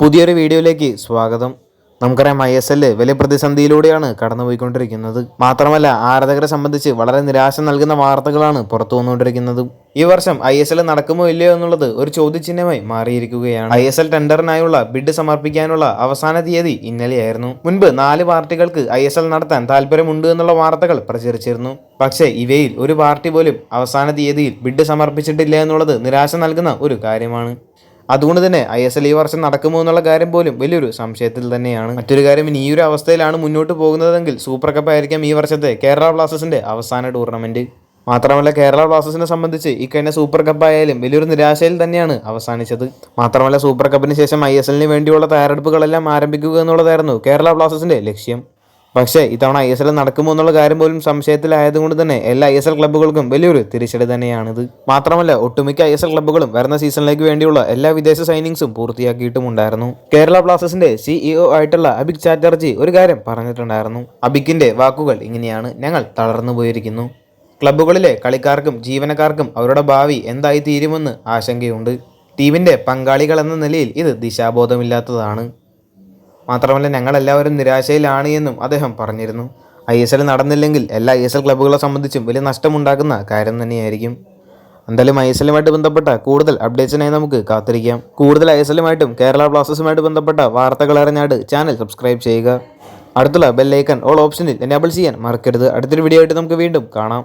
പുതിയൊരു വീഡിയോയിലേക്ക് സ്വാഗതം. നമുക്കറിയാം ഐ എസ് എൽ വലിയ പ്രതിസന്ധിയിലൂടെയാണ് കടന്നുപോയിക്കൊണ്ടിരിക്കുന്നത്. മാത്രമല്ല ആരാധകരെ സംബന്ധിച്ച് വളരെ നിരാശ നൽകുന്ന വാർത്തകളാണ് പുറത്തു വന്നുകൊണ്ടിരിക്കുന്നത്. ഈ വർഷം ഐ എസ് എൽ നടക്കുമോ ഇല്ലയോ എന്നുള്ളത് ഒരു ചോദ്യചിഹ്നമായി മാറിയിരിക്കുകയാണ്. ഐ എസ് എൽ ടെൻഡറിനായുള്ള ബിഡ് സമർപ്പിക്കാനുള്ള അവസാന തീയതി ഇന്നലെയായിരുന്നു. മുൻപ് നാല് പാർട്ടികൾക്ക് ഐ എസ് എൽ നടത്താൻ താല്പര്യമുണ്ട് എന്നുള്ള വാർത്തകൾ പ്രചരിച്ചിരുന്നു. പക്ഷേ ഇവയിൽ ഒരു പാർട്ടി പോലും അവസാന തീയതിയിൽ ബിഡ് സമർപ്പിച്ചിട്ടില്ല എന്നുള്ളത് നിരാശ നൽകുന്ന ഒരു കാര്യമാണ്. അതുകൊണ്ട് തന്നെ ഐ എസ് എൽ ഈ വർഷം നടക്കുമോ എന്നുള്ള കാര്യം പോലും വലിയൊരു സംശയത്തിൽ തന്നെയാണ്. മറ്റൊരു കാര്യം ഇനി ഈ ഒരു അവസ്ഥയിലാണ് മുന്നോട്ട് പോകുന്നതെങ്കിൽ സൂപ്പർ കപ്പ് ആയിരിക്കാം ഈ വർഷത്തെ കേരള ബ്ലാസ്റ്റേഴ്സിന്റെ അവസാന ടൂർണമെന്റ് മാത്രമല്ല കേരള ബ്ലാസ്റ്റേഴ്സിനെ സംബന്ധിച്ച് ഇക്കഴിഞ്ഞ സൂപ്പർ കപ്പ് ആയാലും വലിയൊരു നിരാശയിൽ തന്നെയാണ് അവസാനിച്ചത്. മാത്രമല്ല സൂപ്പർ കപ്പിന് ശേഷം ഐ എസ് എല്ലിന് വേണ്ടിയുള്ള തയ്യാറെടുപ്പുകളെല്ലാം ആരംഭിക്കുക എന്നുള്ളതായിരുന്നു കേരള ബ്ലാസ്റ്റേഴ്സിന്റെ ലക്ഷ്യം. പക്ഷേ ഇത്തവണ ഐ എസ് എൽ നടക്കുമോ എന്നുള്ള കാര്യം പോലും സംശയത്തിലായതുകൊണ്ട് തന്നെ എല്ലാ ഐ എസ് എൽ ക്ലബ്ബുകൾക്കും വലിയൊരു തിരിച്ചടി തന്നെയാണിത്. മാത്രമല്ല ഒട്ടുമിക്ക ഐ എസ് എൽ ക്ലബ്ബുകളും വരുന്ന സീസണിലേക്ക് വേണ്ടിയുള്ള എല്ലാ വിദേശ സൈനിങ്സും പൂർത്തിയാക്കിയിട്ടുമുണ്ടായിരുന്നു. കേരള ബ്ലാസ്റ്റേഴ്സിന്റെ സിഇഒ ആയിട്ടുള്ള അബിക് ചാറ്റർജി ഒരു കാര്യം പറഞ്ഞിട്ടുണ്ടായിരുന്നു. അബിക്കിന്റെ വാക്കുകൾ ഇങ്ങനെയാണ് ഞങ്ങൾ തളർന്നു പോയിരിക്കുന്നു. ക്ലബ്ബുകളിലെ കളിക്കാർക്കും ജീവനക്കാർക്കും അവരുടെ ഭാവി എന്തായി തീരുമെന്ന് ആശങ്കയുണ്ട്. ടീമിന്റെ പങ്കാളികൾ എന്ന നിലയിൽ ഇത് ദിശാബോധമില്ലാത്തതാണ്. മാത്രമല്ല ഞങ്ങളെല്ലാവരും നിരാശയിലാണ് എന്നും അദ്ദേഹം പറഞ്ഞിരുന്നു. ഐ എസ് എൽ നടന്നില്ലെങ്കിൽ എല്ലാ ഐ എസ് എൽ ക്ലബ്ബുകളെ സംബന്ധിച്ചും വലിയ നഷ്ടമുണ്ടാക്കുന്ന കാര്യം തന്നെയായിരിക്കും. എന്തായാലും ഐ എസ് എല്ലുമായിട്ട് ബന്ധപ്പെട്ട കൂടുതൽ അപ്ഡേറ്റ്സിനായി നമുക്ക് കാത്തിരിക്കാം. കൂടുതൽ ഐ എസ് എല്ലുമായിട്ടും കേരള ബ്ലാസ്റ്റേഴ്സുമായിട്ട് ബന്ധപ്പെട്ട വാർത്തകൾ അറിഞ്ഞാട് ചാനൽ സബ്സ്ക്രൈബ് ചെയ്യുക. അടുത്തുള്ള ബെല്ലൈക്കൺ ഓൾ ഓപ്ഷനിൽ എനേബിൾ ചെയ്യാൻ മറക്കരുത്. അടുത്തൊരു വീഡിയോ ആയിട്ട് നമുക്ക് വീണ്ടും കാണാം.